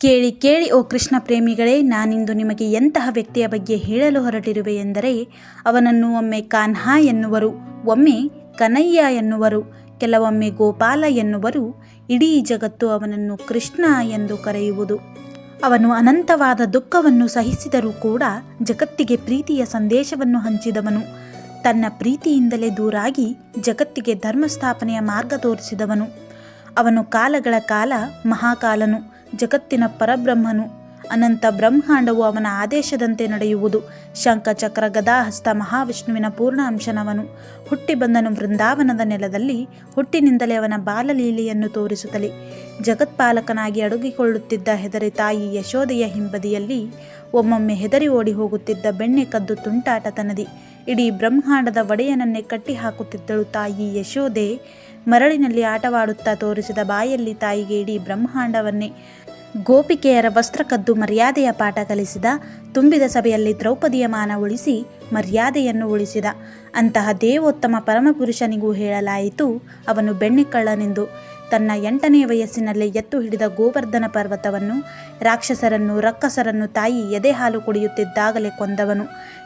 ಕೇಳಿ ಕೇಳಿ, ಓ ಕೃಷ್ಣ ಪ್ರೇಮಿಗಳೇ, ನಾನಿಂದು ನಿಮಗೆ ಎಂತಹ ವ್ಯಕ್ತಿಯ ಬಗ್ಗೆ ಹೇಳಲು ಹೊರಟಿರುವೆ ಎಂದರೆ, ಅವನನ್ನು ಒಮ್ಮೆ ಕಾನ್ಹಾ ಎನ್ನುವರು, ಒಮ್ಮೆ ಕನಯ್ಯ ಎನ್ನುವರು, ಕೆಲವೊಮ್ಮೆ ಗೋಪಾಲ ಎನ್ನುವರು, ಇಡೀ ಜಗತ್ತು ಅವನನ್ನು ಕೃಷ್ಣ ಎಂದು ಕರೆಯುವುದು. ಅವನು ಅನಂತವಾದ ದುಃಖವನ್ನು ಸಹಿಸಿದರೂ ಕೂಡ ಜಗತ್ತಿಗೆ ಪ್ರೀತಿಯ ಸಂದೇಶವನ್ನು ಹಂಚಿದವನು. ತನ್ನ ಪ್ರೀತಿಯಿಂದಲೇ ದೂರಾಗಿ ಜಗತ್ತಿಗೆ ಧರ್ಮಸ್ಥಾಪನೆಯ ಮಾರ್ಗ ತೋರಿಸಿದವನು. ಅವನು ಕಾಲಗಳ ಕಾಲ ಮಹಾಕಾಲನು. ಜಗತ್ತಿನ ಪರಬ್ರಹ್ಮನು. ಅನಂತ ಬ್ರಹ್ಮಾಂಡವು ಅವನ ಆದೇಶದಂತೆ ನಡೆಯುವುದು. ಶಂಖಚಕ್ರ ಗದಾಹಸ್ತ ಮಹಾವಿಷ್ಣುವಿನ ಪೂರ್ಣ ಅಂಶನವನು ಹುಟ್ಟಿ ಬಂದನು ವೃಂದಾವನದ ನೆಲದಲ್ಲಿ. ಹುಟ್ಟಿನಿಂದಲೇ ಅವನ ಬಾಲಲೀಲೆಯನ್ನು ತೋರಿಸುತ್ತಲೇ. ಜಗತ್ಪಾಲಕನಾಗಿ ಅಡಗಿಕೊಳ್ಳುತ್ತಿದ್ದ ಹೆದರಿ ತಾಯಿ ಯಶೋದೆಯ ಹಿಂಬದಿಯಲ್ಲಿ ಒಮ್ಮೊಮ್ಮೆ ಹೆದರಿ ಓಡಿ ಹೋಗುತ್ತಿದ್ದ ಬೆಣ್ಣೆ ಕದ್ದು ತುಂಟಾಟ ತನದಿ. ಇಡೀ ಬ್ರಹ್ಮಾಂಡದ ಒಡೆಯನನ್ನೇ ಕಟ್ಟಿ ಹಾಕುತ್ತಿದ್ದಳು ತಾಯಿ ಯಶೋದೆ ಮರಳಿನಲ್ಲಿ ಆಟವಾಡುತ್ತಾ ತೋರಿಸಿದ ಬಾಯಲ್ಲಿ ತಾಯಿಗೆ ಇಡೀ ಬ್ರಹ್ಮಾಂಡವನ್ನೇ. ಗೋಪಿಕೆಯರ ವಸ್ತ್ರ ಕದ್ದು ಮರ್ಯಾದೆಯ ಪಾಠ ಕಲಿಸಿದ, ತುಂಬಿದ ಸಭೆಯಲ್ಲಿ ದ್ರೌಪದಿಯ ಮಾನ ಉಳಿಸಿ ಮರ್ಯಾದೆಯನ್ನು ಉಳಿಸಿದ. ಅಂತಹ ದೇವೋತ್ತಮ ಪರಮಪುರುಷನಿಗೂ ಹೇಳಲಾಯಿತು ಅವನು ಬೆಣ್ಣೆಕಳ್ಳನೆಂದು ತನ್ನ ಎಂಟನೇ ವಯಸ್ಸಿನಲ್ಲೇ ಎತ್ತು ಹಿಡಿದ ಗೋವರ್ಧನ ಪರ್ವತವನ್ನು, ರಾಕ್ಷಸರನ್ನು ರಕ್ಕಸರನ್ನು ತಾಯಿ ಎದೆ ಹಾಲು ಕುಡಿಯುತ್ತಿದ್ದಾಗಲೇ ಕೊಂದವನು.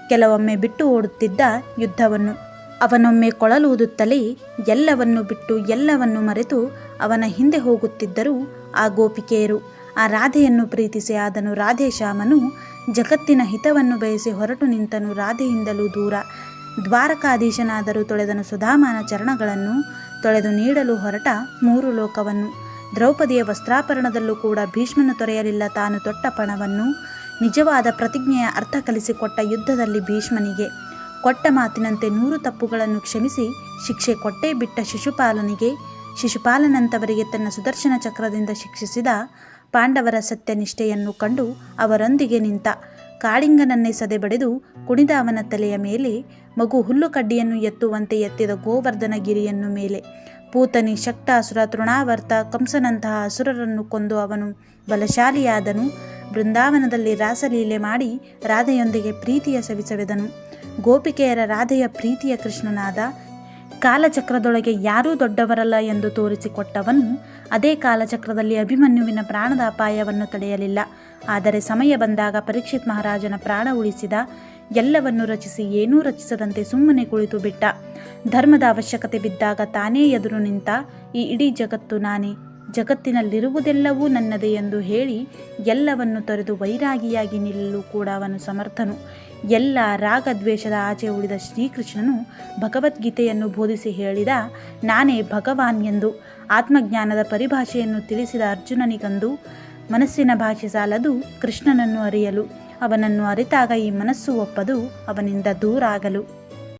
ಕೆಲವೊಮ್ಮೆ ಬಿಟ್ಟು ಓಡುತ್ತಿದ್ದ ಯುದ್ಧವನ್ನು. ಅವನೊಮ್ಮೆ ಕೊಳಲೂದುತ್ತಲೇ ಎಲ್ಲವನ್ನು ಬಿಟ್ಟು ಎಲ್ಲವನ್ನು ಮರೆತು ಅವನ ಹಿಂದೆ ಹೋಗುತ್ತಿದ್ದರು ಆ ಗೋಪಿಕೆಯರು. ಆ ರಾಧೆಯನ್ನು ಪ್ರೀತಿಸಿ ಆದನು ರಾಧೆ ಶ್ಯಾಮನು ಜಗತ್ತಿನ ಹಿತವನ್ನು ಬಯಸಿ ಹೊರಟು ನಿಂತನು ರಾಧೆಯಿಂದಲೂ ದೂರ. ದ್ವಾರಕಾಧೀಶನಾದರೂ ತೊಳೆದನು ಸುಧಾಮನ ಚರಣಗಳನ್ನು ತೊಳೆದು ನೀಡಲು ಹೊರಟ ಮೂರು ಲೋಕವನ್ನು. ದ್ರೌಪದಿಯ ವಸ್ತ್ರಾಪರಣದಲ್ಲೂ ಕೂಡ ಭೀಷ್ಮನು ತೊರೆಯಲಿಲ್ಲ ತಾನು ತೊಟ್ಟ ಪಣವನ್ನು. ನಿಜವಾದ ಪ್ರತಿಜ್ಞೆಯ ಅರ್ಥ ಕಲಿಸಿಕೊಟ್ಟ ಯುದ್ಧದಲ್ಲಿ ಭೀಷ್ಮನಿಗೆ ಕೊಟ್ಟ ಮಾತಿನಂತೆ ನೂರು ತಪ್ಪುಗಳನ್ನು ಕ್ಷಮಿಸಿ ಶಿಕ್ಷೆ ಕೊಟ್ಟೇ ಬಿಟ್ಟ ಶಿಶುಪಾಲನಿಗೆ, ಶಿಶುಪಾಲನಂತವರಿಗೆ ತನ್ನ ಸುದರ್ಶನ ಚಕ್ರದಿಂದ ಶಿಕ್ಷಿಸಿದ ಪಾಂಡವರ ಸತ್ಯನಿಷ್ಠೆಯನ್ನು ಕಂಡು ಅವರೊಂದಿಗೆ ನಿಂತ ಕಾಳಿಂಗನನ್ನೇ ಸದೆಬಡೆದು ಕುಣಿದ ಅವನ ತಲೆಯ ಮೇಲೆ, ಮಗು ಹುಲ್ಲು ಕಡ್ಡಿಯನ್ನು ಎತ್ತುವಂತೆ ಎತ್ತಿದ ಗೋವರ್ಧನ ಗಿರಿಯನ್ನು ಮೇಲೆ, ಪೂತನಿ ಶಕ್ತಾಸುರ ತೃಣಾವರ್ತ ಕಂಸನಂತಹ ಅಸುರರನ್ನು ಕೊಂದು ಅವನು ಬಲಶಾಲಿಯಾದನು. ಬೃಂದಾವನದಲ್ಲಿ ರಾಸಲೀಲೆ ಮಾಡಿ ರಾಧೆಯೊಂದಿಗೆ ಪ್ರೀತಿಯ ಸವಿಸವೆದನು. ಗೋಪಿಕೆಯರ ರಾಧೆಯ ಪ್ರೀತಿಯ ಕೃಷ್ಣನಾದ ಕಾಲಚಕ್ರದೊಳಗೆ ಯಾರೂ ದೊಡ್ಡವರಲ್ಲ ಎಂದು ತೋರಿಸಿಕೊಟ್ಟವನು ಅದೇ ಕಾಲಚಕ್ರದಲ್ಲಿ ಅಭಿಮನ್ಯುವಿನ ಪ್ರಾಣದ ಅಪಾಯವನ್ನು ತಡೆಯಲಿಲ್ಲ. ಆದರೆ ಸಮಯ ಬಂದಾಗ ಪರೀಕ್ಷಿತ್ ಮಹಾರಾಜನ ಪ್ರಾಣ ಉಳಿಸಿದ ಎಲ್ಲವನ್ನು ರಚಿಸಿ ಏನೂ ರಚಿಸದಂತೆ ಸುಮ್ಮನೆ ಕುಳಿತು ಬಿಟ್ಟ. ಧರ್ಮದ ಅವಶ್ಯಕತೆ ಬಿದ್ದಾಗ ತಾನೇ ಎದುರು ನಿಂತ, ಈ ಇಡೀ ಜಗತ್ತು ನಾನೇ ಜಗತ್ತಿನಲ್ಲಿರುವುದೆಲ್ಲವೂ ನನ್ನದೇ ಎಂದು ಹೇಳಿ ಎಲ್ಲವನ್ನು ತೊರೆದು ವೈರಾಗಿಯಾಗಿ ನಿಲ್ಲಲು ಕೂಡ ಅವನು ಸಮರ್ಥನು. ಎಲ್ಲ ರಾಗದ್ವೇಷದ ಆಚೆ ಉಳಿದ ಶ್ರೀಕೃಷ್ಣನು ಭಗವದ್ಗೀತೆಯನ್ನು ಬೋಧಿಸಿ ಹೇಳಿದ, ನಾನೇ ಭಗವಾನ್ ಎಂದು ಆತ್ಮಜ್ಞಾನದ ಪರಿಭಾಷೆಯನ್ನು ತಿಳಿಸಿದ ಅರ್ಜುನನಿಗಂದು ಮನಸ್ಸಿನ ಭಾಷೆ ಸಾಲದು ಕೃಷ್ಣನನ್ನು ಅರಿಯಲು, ಅವನನ್ನು ಅರಿತಾಗ ಈ ಮನಸ್ಸು ಒಪ್ಪದು ಅವನಿಂದ ದೂರಾಗಲು.